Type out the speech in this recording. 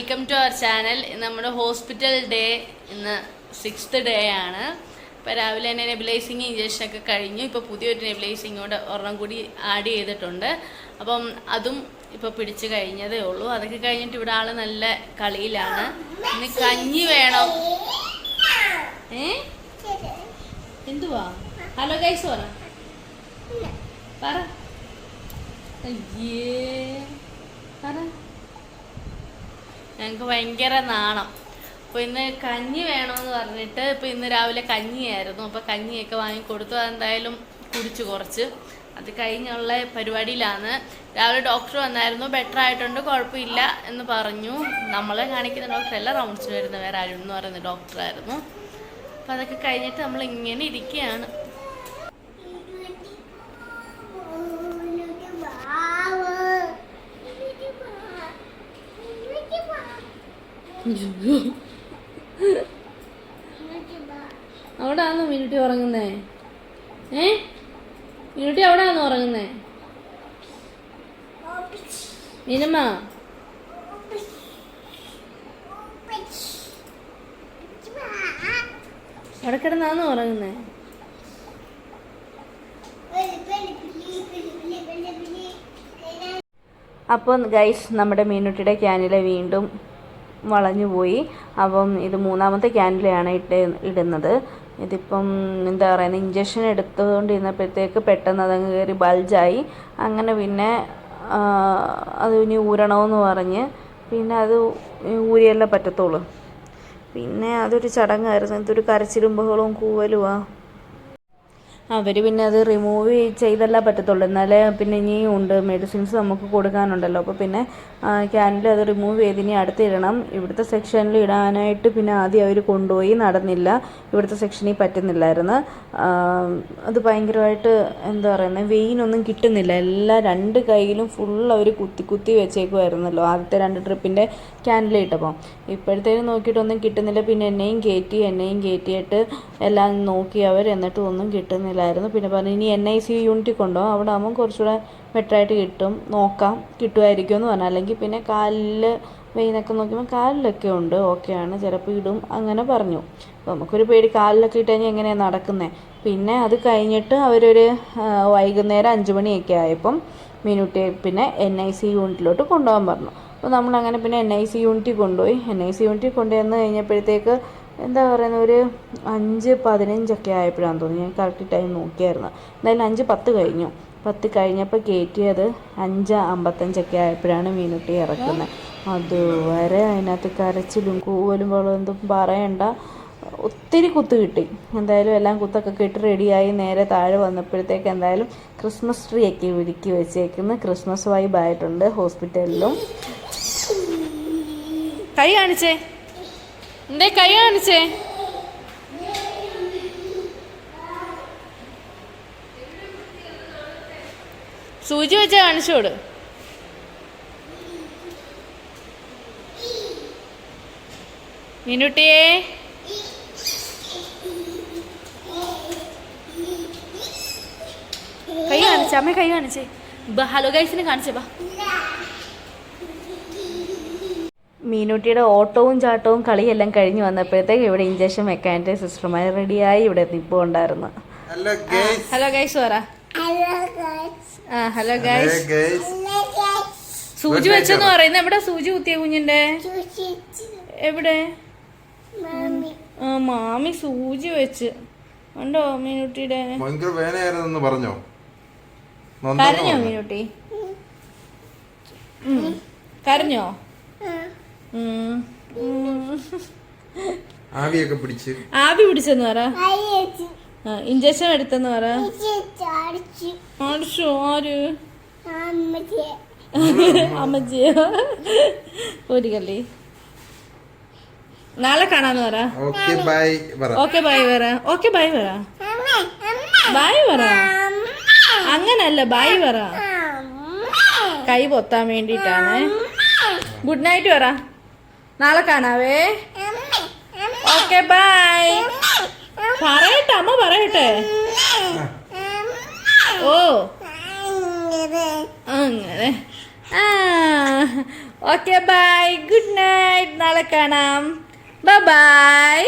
Welcome to our channel നമ്മുടെ hospital day ഇന്ന് sixth day ആണ്. ഇപ്പോൾ രാവിലെ തന്നെ നെബിലൈസിങ് ഇഞ്ചക്ഷനൊക്കെ കഴിഞ്ഞു. ഇപ്പോൾ പുതിയൊരു നെബിലൈസിങ് കൊണ്ട് ഒരെണ്ണം കൂടി ആഡ് ചെയ്തിട്ടുണ്ട്. അപ്പം അതും ഇപ്പോൾ പിടിച്ചു കഴിഞ്ഞതേ ഉള്ളൂ. അതൊക്കെ കഴിഞ്ഞിട്ട് ഇവിടെ ആൾ നല്ല കളിയിലാണ്. ഇനി കഞ്ഞി വേണം. ഏ? എന്തുവാ? ഹലോ ഗൈസ് പറ. പറ. അയ്യേ. പറ. ഞങ്ങൾക്ക് ഭയങ്കര നാണം. അപ്പോൾ ഇന്ന് കഞ്ഞി വേണമെന്ന് പറഞ്ഞിട്ട് ഇപ്പോൾ ഇന്ന് രാവിലെ കഞ്ഞിയായിരുന്നു. അപ്പോൾ കഞ്ഞിയൊക്കെ വാങ്ങി കൊടുത്തു. അതെന്തായാലും കുടിച്ചു കുറച്ച്. അത് കഴിഞ്ഞുള്ള പരിപാടിയിലാണ്. രാവിലെ ഡോക്ടർ വന്നായിരുന്നു. ബെറ്റർ ആയിട്ടുണ്ട് കുഴപ്പമില്ല എന്ന് പറഞ്ഞു. നമ്മളെ കാണിക്കുന്ന ഡോക്ടർ അല്ല റൗണ്ട്സിന് വരുന്ന വേറെ ആരും എന്ന് പറയുന്ന ഡോക്ടറായിരുന്നു. അപ്പോൾ അതൊക്കെ കഴിഞ്ഞിട്ട് നമ്മൾ ഇങ്ങനെ ഇരിക്കുകയാണ്. അവിടെ ആണോ മിനുട്ടി ഉറങ്ങുന്നേ? ഏ? മിനുട്ടി അവിടെ ഉറങ്ങുന്നേ? മിനമ്മ അവിടെ കിടന്നാണോ ഉറങ്ങുന്നേ? അപ്പോൾ ഗൈസ് നമ്മുടെ മീനുട്ടിയുടെ ക്യാനിലെ വീണ്ടും വളഞ്ഞു പോയി. അപ്പം ഇത് മൂന്നാമത്തെ ക്യാൻഡിലാണ് ഇട്ട് ഇടുന്നത്. ഇതിപ്പം എന്താ പറയുന്നത് ഇഞ്ചക്ഷൻ എടുത്തുകൊണ്ടിരുന്നപ്പോഴത്തേക്ക് പെട്ടെന്ന് അതങ്ങ് കയറി ബൾജായി. അങ്ങനെ പിന്നെ അത് ഇനി ഊരണമെന്ന് പറഞ്ഞ് പിന്നെ അത് ഊരിയല്ലേ പറ്റത്തുള്ളൂ. പിന്നെ അതൊരു ചടങ്ങായിരുന്നു. ഇതൊരു കരച്ചിലും ബഹളവും കൂവലുവാ. അവർ പിന്നെ അത് റിമൂവ് ചെയ്തല്ല പറ്റത്തുള്ളൂ. എന്നാലേ പിന്നെ ഇനിയും ഉണ്ട് മെഡിസിൻസ് നമുക്ക് കൊടുക്കാനുണ്ടല്ലോ. അപ്പോൾ പിന്നെ ക്യാനിൽ അത് റിമൂവ് ചെയ്ത് ഇനി അടുത്തിടണം ഇവിടുത്തെ സെക്ഷനിൽ ഇടാനായിട്ട് പിന്നെ ആദ്യം അവർ കൊണ്ടുപോയി നടന്നില്ല. ഇവിടുത്തെ സെക്ഷനിൽ പറ്റുന്നില്ലായിരുന്നു. അത് ഭയങ്കരമായിട്ട് എന്താ പറയുന്നത് വെയിനൊന്നും കിട്ടുന്നില്ല. എല്ലാ രണ്ട് കൈയിലും ഫുൾ അവർ കുത്തി കുത്തി വെച്ചേക്കുമായിരുന്നല്ലോ ആദ്യത്തെ രണ്ട് ട്രിപ്പിന്റെ ക്യാനിൽ ഇട്ടപ്പോൾ ഇപ്പോഴത്തേനും നോക്കിയിട്ടൊന്നും കിട്ടുന്നില്ല. പിന്നെ എന്നെയും കയറ്റി എന്നെയും കയറ്റിയിട്ട് എല്ലാം നോക്കി അവർ എന്നിട്ടും ഒന്നും കിട്ടുന്നില്ലായിരുന്നു പിന്നെ പറഞ്ഞു ഇനി എൻ ഐ സി യൂണിറ്റിൽ കൊണ്ടുപോകും അവിടെ ആകുമ്പോൾ കുറച്ചുകൂടെ ബെറ്ററായിട്ട് കിട്ടും. നോക്കാം. കിട്ടുമായിരിക്കും എന്ന് പറഞ്ഞു. അല്ലെങ്കിൽ പിന്നെ കാലിൽ വെയിനൊക്കെ നോക്കുമ്പോൾ കാലിലൊക്കെ ഉണ്ട്. ഓക്കെയാണ് ചിലപ്പോൾ ഇടും. അങ്ങനെ പറഞ്ഞു. അപ്പോൾ നമുക്കൊരു പേടി. കാലിലൊക്കെ ഇട്ട് കഴിഞ്ഞാൽ എങ്ങനെയാണ് നടക്കുന്നത് പിന്നെ അത് കഴിഞ്ഞിട്ട് അവരൊരു വൈകുന്നേരം അഞ്ച് മണിയൊക്കെ ആയപ്പം മിനുട്ടി പിന്നെ എൻ ഐ സി യൂണിറ്റിലോട്ട് കൊണ്ടുപോകാൻ പറഞ്ഞു. അപ്പോൾ നമ്മളങ്ങനെ പിന്നെ എൻ ഐ സി യൂണിറ്റിൽ കൊണ്ടുപോയി. എൻ ഐ സി യൂണിറ്റിൽ കൊണ്ടുവന്ന് കഴിഞ്ഞപ്പോഴത്തേക്ക് എന്താ പറയുന്നത് ഒരു അഞ്ച് പതിനഞ്ചൊക്കെ ആയപ്പോഴാണ് തോന്നുന്നു. ഞാൻ കറക്റ്റ് ടൈം നോക്കിയായിരുന്നു. എന്തായാലും അഞ്ച് പത്ത് കഴിഞ്ഞു. പത്ത് കഴിഞ്ഞപ്പോൾ കയറ്റിയത് അഞ്ച് അമ്പത്തഞ്ചൊക്കെ ആയപ്പോഴാണ് മീനുട്ടി ഇറക്കുന്നത് അതുവരെ അതിനകത്ത് കരച്ചിലും കൂവലും വെള്ളം എന്തും പറയണ്ട. ഒത്തിരി കുത്ത് കിട്ടി. എന്തായാലും എല്ലാം കുത്തൊക്കെ കിട്ടി റെഡിയായി നേരെ താഴെ വന്നപ്പോഴത്തേക്ക് എന്തായാലും ക്രിസ്മസ് ട്രീ ഒക്കെ ഒരുക്കി വെച്ചേക്കുന്നു. ക്രിസ്മസ് വൈബായിട്ടുണ്ട് ഹോസ്പിറ്റലിലും. കൈ കാണിച്ചേ. എന്തേ കൈ കാണിച്ചേ? സൂചി വെച്ച കാണിച്ചോട് മിനുട്ടിയേ. കൈ കാണിച്ചേ അമ്മ കൈ കാണിച്ചേ. ഹലോ ഗൈസിനെ കാണിച്ചേ ബാ. മീനുട്ടിയുടെ ഓട്ടവും ചാട്ടവും കളിയെല്ലാം കഴിഞ്ഞ് വന്നപ്പോഴത്തേക്ക് ഇവിടെ ഇഞ്ചക്ഷൻ വെക്കാനായിട്ട് സിസ്റ്റർമാർ റെഡിയായി ഇവിടെ നിൽപ്പുണ്ടായിരുന്നു ഹലോ ഗൈസ് ഹലോ ഗൈസ് പറ. ആ ഹലോ ഗൈസ് ഗൈസ് സൂചി വെച്ചെന്ന് പറയുന്നത് എവിടെ സൂചി കുത്തിയ കുഞ്ഞിന്റെ? എവിടെ? ആ മാമി സൂചി വെച്ച്. ഉണ്ടോ മീനുട്ടിയുടെ? പറഞ്ഞോ? കരഞ്ഞോ മീനുട്ടി. കരഞ്ഞോ. ആവിയൊക്കെ പിടിച്ച്. ആവി പിടിച്ചെന്ന് പറ. ഇഞ്ചക്ഷൻ എടുത്തെന്ന് പറ. അടിച്ചോ. ആര്? അമ്മച്ചിയോ. ഒരു കള്ളി. നാളെ കാണാന്ന് പറ. ഓക്കെ ബൈ പറ. ഓക്കെ ബൈ പറ. ബായ് ബൈ പറ. ബൈ പറ. അങ്ങനല്ല ബൈ പറ. കൈ പൊത്താൻ വേണ്ടിട്ടാണ് ഗുഡ് നൈറ്റ് പറ. നാളെ കാണാവേ. Okay bye. പറയട്ടെ അമ്മ പറയട്ടെ. ഓ. അങ്ങനെ. ആ. Okay bye. Good night. നാളെ കാണാം. ബൈ